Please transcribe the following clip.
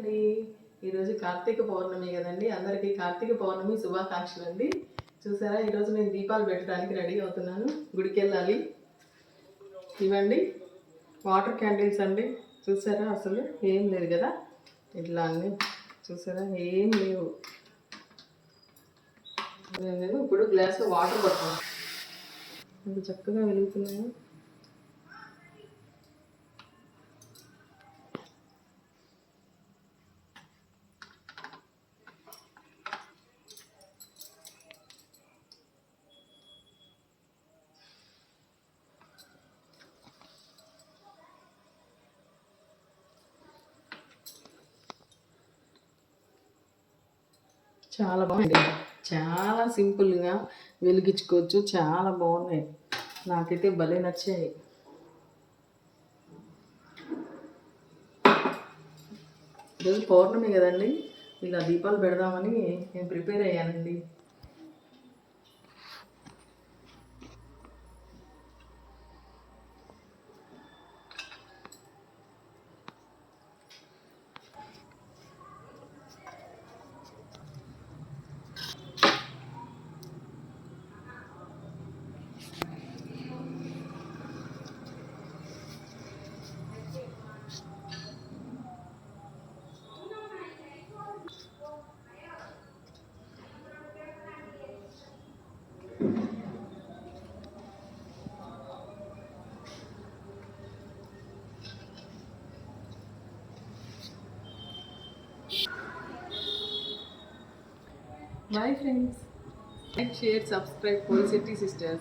అండి. ఈరోజు కార్తీక పౌర్ణమి కదండి. అందరికీ కార్తీక పౌర్ణమి శుభాకాంక్షలు అండి. చూసారా? ఈరోజు నేను దీపాలు పెట్టడానికి రెడీ అవుతున్నాను. గుడికి వెళ్ళాలి ఇవ్వండి. వాటర్ క్యాండిల్స్ అండి. చూసారా? అసలు ఏం లేదు కదా? ఇట్లా అని చూసారా? ఏం లేవు. నేను ఇప్పుడు గ్లాస్లో వాటర్ పడుతున్నాను చక్కగా వెలుగుతున్నాను చాలా బాగుంది. చాలా సింపుల్గా వెలిగించుకోవచ్చు. చాలా బాగున్నాయి. నాకైతే భలే నచ్చాయి. ఈరోజు పౌర్ణమి కదండి. ఇలా దీపాలు పెడదామని నేను ప్రిపేర్ అయ్యానండి. Bye friends. Like, share, subscribe, Poly City Sisters.